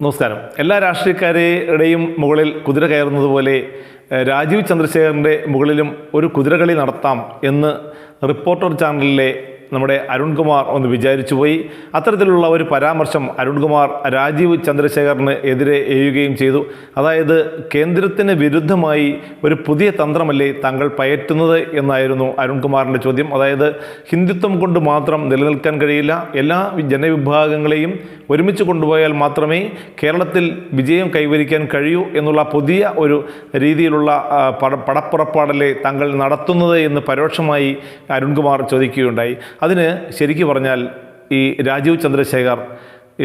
നമസ്കാരം. എല്ലാ രാഷ്ട്രീയക്കാരുടെയും മുകളിൽ കുതിര കയറുന്നത് പോലെ രാജീവ് ചന്ദ്രശേഖറിന്റെ മുകളിലും ഒരു കുതിരകളി നടത്താം എന്ന് റിപ്പോർട്ടർ ചാനലിലെ നമ്മുടെ അരുൺകുമാർ ഒന്ന് വിചാരിച്ചു പോയി. അത്തരത്തിലുള്ള ഒരു പരാമർശം അരുൺകുമാർ രാജീവ് ചന്ദ്രശേഖറിന് എതിരെ എഴുകയും ചെയ്തു. അതായത് കേന്ദ്രത്തിന് വിരുദ്ധമായി ഒരു പുതിയ തന്ത്രമല്ലേ താങ്കൾ പയറ്റുന്നത് എന്നായിരുന്നു അരുൺകുമാറിന്റെ ചോദ്യം. അതായത് ഹിന്ദുത്വം കൊണ്ട് മാത്രം നിലനിൽക്കാൻ കഴിയില്ല. എല്ലാ ജനവിഭാഗങ്ങളെയും ഒരുമിച്ച് കൊണ്ടുപോയാൽ മാത്രമേ കേരളത്തിൽ വിജയം കൈവരിക്കാൻ കഴിയൂ എന്നുള്ള പുതിയ ഒരു രീതിയിലുള്ള പടപ്പുറപ്പാടല്ലേ താങ്കൾ നടത്തുന്നത് എന്ന് പരോക്ഷമായി അരുൺകുമാർ ചോദിക്കുകയുണ്ടായി. അതിന് ശരിക്കു പറഞ്ഞാൽ ഈ രാജീവ് ചന്ദ്രശേഖർ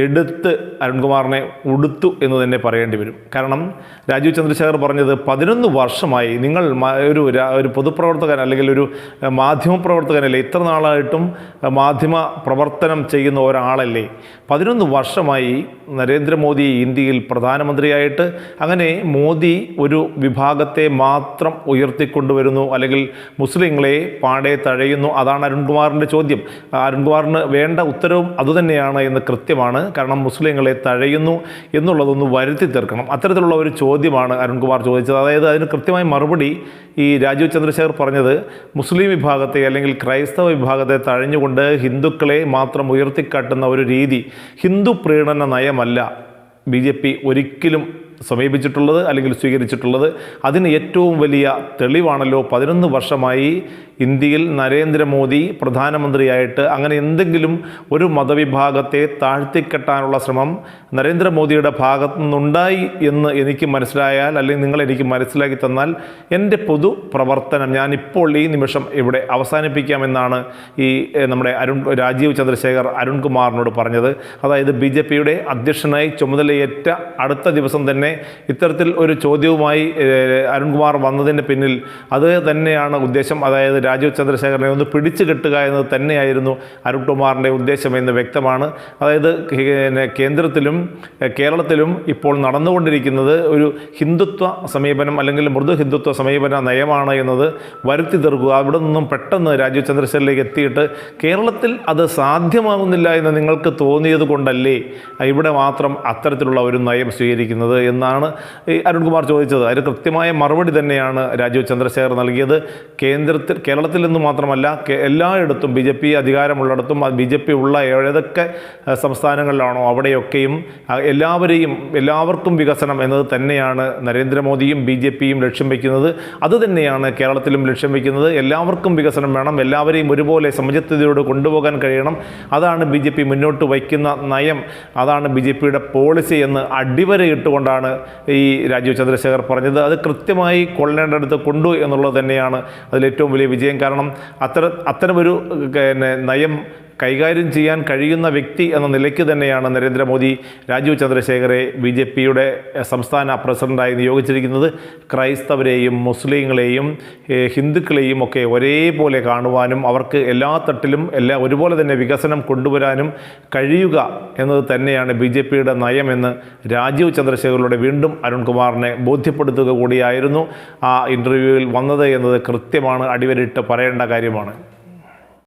എടുത്ത് അരുൺകുമാറിനെ ഉടുത്തു എന്ന് തന്നെ പറയേണ്ടി വരും. കാരണം രാജീവ് ചന്ദ്രശേഖർ പറഞ്ഞത് പതിനൊന്ന് വർഷമായി നിങ്ങൾ ഒരു ഒരു പൊതുപ്രവർത്തകൻ അല്ലെങ്കിൽ ഒരു മാധ്യമ മാധ്യമപ്രവർത്തകനല്ലേ? ഇത്ര നാളായിട്ടും മാധ്യമ പ്രവർത്തനം ചെയ്യുന്ന ഒരാളല്ലേ? പതിനൊന്ന് വർഷമായി നരേന്ദ്രമോദി ഇന്ത്യയിൽ പ്രധാനമന്ത്രിയായിട്ട് അങ്ങനെ മോദി ഒരു വിഭാഗത്തെ മാത്രം ഉയർത്തിക്കൊണ്ടുവരുന്നു അല്ലെങ്കിൽ മുസ്ലിങ്ങളെ പാടെ തഴയുന്നു. അതാണ് അരുൺകുമാറിന്റെ ചോദ്യം. അരുൺകുമാറിന് വേണ്ട ഉത്തരവും അതുതന്നെയാണ് എന്ന് കൃത്യമാണ് കാരണം മുസ്ലിങ്ങളെ തഴയുന്നു എന്നുള്ളതൊന്ന് വരുത്തി തീർക്കണം. അത്തരത്തിലുള്ള ഒരു ചോദ്യമാണ് അരുൺകുമാർ ചോദിച്ചത്. അതായത് അതിന് കൃത്യമായ മറുപടി ഈ രാജീവ് ചന്ദ്രശേഖർ പറഞ്ഞത് മുസ്ലിം വിഭാഗത്തെ അല്ലെങ്കിൽ ക്രൈസ്തവ വിഭാഗത്തെ തഴഞ്ഞുകൊണ്ട് ഹിന്ദുക്കളെ മാത്രം ഉയർത്തിക്കാട്ടുന്ന ഒരു രീതി ഹിന്ദു പ്രീണന നയമല്ല. ബി ജെ പി ഒരിക്കലും സമീപിച്ചിട്ടുള്ളത് അല്ലെങ്കിൽ സ്വീകരിച്ചിട്ടുള്ളത്. അതിന് ഏറ്റവും വലിയ തെളിവാണല്ലോ പതിനൊന്ന് വർഷമായി ഇന്ത്യയിൽ നരേന്ദ്രമോദി പ്രധാനമന്ത്രിയായിട്ട് അങ്ങനെ എന്തെങ്കിലും ഒരു മതവിഭാഗത്തെ താഴ്ത്തിക്കെട്ടാനുള്ള ശ്രമം നരേന്ദ്രമോദിയുടെ ഭാഗത്തു നിന്നുണ്ടായി എന്ന് എനിക്ക് മനസ്സിലായാൽ അല്ലെങ്കിൽ നിങ്ങൾ എനിക്ക് മനസ്സിലാക്കി തന്നാൽ എന്റെ പൊതു പ്രവർത്തനം ഞാനിപ്പോൾ ഈ നിമിഷം ഇവിടെ അവസാനിപ്പിക്കാമെന്നാണ് ഈ നമ്മുടെ അരുൺ രാജീവ് ചന്ദ്രശേഖർ അരുൺകുമാറിനോട് പറഞ്ഞത്. അതായത് ബി ജെ പിയുടെ അധ്യക്ഷനായി ചുമതലയേറ്റ അടുത്ത ദിവസം തന്നെ ഇത്തരത്തിൽ ഒരു ചോദ്യവുമായി അരുൺകുമാർ വന്നതിന് പിന്നിൽ അത് തന്നെയാണ് ഉദ്ദേശം. അതായത് രാജീവ് ചന്ദ്രശേഖരനെ ഒന്ന് പിടിച്ചു കെട്ടുക എന്നത് തന്നെയായിരുന്നു അരുൺകുമാറിന്റെ ഉദ്ദേശമെന്ന് വ്യക്തമാണ്. അതായത് പിന്നെ കേന്ദ്രത്തിലും കേരളത്തിലും ഇപ്പോൾ നടന്നുകൊണ്ടിരിക്കുന്നത് ഒരു ഹിന്ദുത്വ സമീപനം അല്ലെങ്കിൽ മൃദു ഹിന്ദുത്വ സമീപന നയമാണ് എന്നത് വരുത്തി തീർക്കുക. അവിടെ നിന്നും പെട്ടെന്ന് രാജീവ് ചന്ദ്രശേഖരിലേക്ക് എത്തിയിട്ട് കേരളത്തിൽ അത് സാധ്യമാകുന്നില്ല എന്ന് നിങ്ങൾക്ക് തോന്നിയത് കൊണ്ടല്ലേ ഇവിടെ മാത്രം അത്തരത്തിലുള്ള ഒരു നയം സ്വീകരിക്കുന്നത് എന്നാണ് ഈ അരുൺകുമാർ ചോദിച്ചത്. അതിന് കൃത്യമായ മറുപടി തന്നെയാണ് രാജീവ് ചന്ദ്രശേഖർ നൽകിയത്. കേന്ദ്രത്തിൽ കേരളത്തിൽ നിന്ന് മാത്രമല്ല എല്ലായിടത്തും ബി ജെ പി അധികാരമുള്ളിടത്തും ബി ജെ പി ഉള്ള ഏതൊക്കെ സംസ്ഥാനങ്ങളിലാണോ അവിടെയൊക്കെയും എല്ലാവരെയും എല്ലാവർക്കും വികസനം എന്നത് തന്നെയാണ് നരേന്ദ്രമോദിയും ബി ജെ പിയും ലക്ഷ്യം വയ്ക്കുന്നത് അതുതന്നെയാണ് കേരളത്തിലും ലക്ഷ്യം വയ്ക്കുന്നത് എല്ലാവർക്കും വികസനം വേണം എല്ലാവരെയും ഒരുപോലെ സമചിത്തതയോട് കൊണ്ടുപോകാൻ കഴിയണം. അതാണ് ബി ജെ പി മുന്നോട്ട് വയ്ക്കുന്ന നയം അതാണ് ബി ജെ പിയുടെ പോളിസി എന്ന് അടിവരയിട്ടുകൊണ്ടാണ് ഈ രാജീവ് ചന്ദ്രശേഖർ പറഞ്ഞത്. അത് കൃത്യമായി കൊള്ളേണ്ടടുത്ത് കൊണ്ടു എന്നുള്ളത് തന്നെയാണ്. അതിലേറ്റവും വലിയ വിജയം കാരണം അത്തരം അത്തരമൊരു പിന്നെ നയം കൈകാര്യം ചെയ്യാൻ കഴിയുന്ന വ്യക്തി എന്ന നിലയ്ക്ക് തന്നെയാണ് നരേന്ദ്രമോദി രാജീവ് ചന്ദ്രശേഖരെ ബി ജെ പിയുടെ സംസ്ഥാന പ്രസിഡന്റായി നിയോഗിച്ചിരിക്കുന്നത്. ക്രൈസ്തവരെയും മുസ്ലിങ്ങളെയും ഹിന്ദുക്കളെയും ഒക്കെ ഒരേപോലെ കാണുവാനും അവർക്ക് എല്ലാ തട്ടിലും എല്ലാ ഒരുപോലെ തന്നെ വികസനം കൊണ്ടുവരാനും കഴിയുക എന്നത് തന്നെയാണ് ബി ജെ പിയുടെ നയമെന്ന് രാജീവ് ചന്ദ്രശേഖറിലൂടെ വീണ്ടും അരുൺകുമാറിനെ ബോധ്യപ്പെടുത്തുക കൂടിയായിരുന്നു ആ ഇന്റർവ്യൂവിൽ വന്നത് എന്നത് കൃത്യമാണ്. അടിവരിട്ട് പറയേണ്ട കാര്യമാണ്.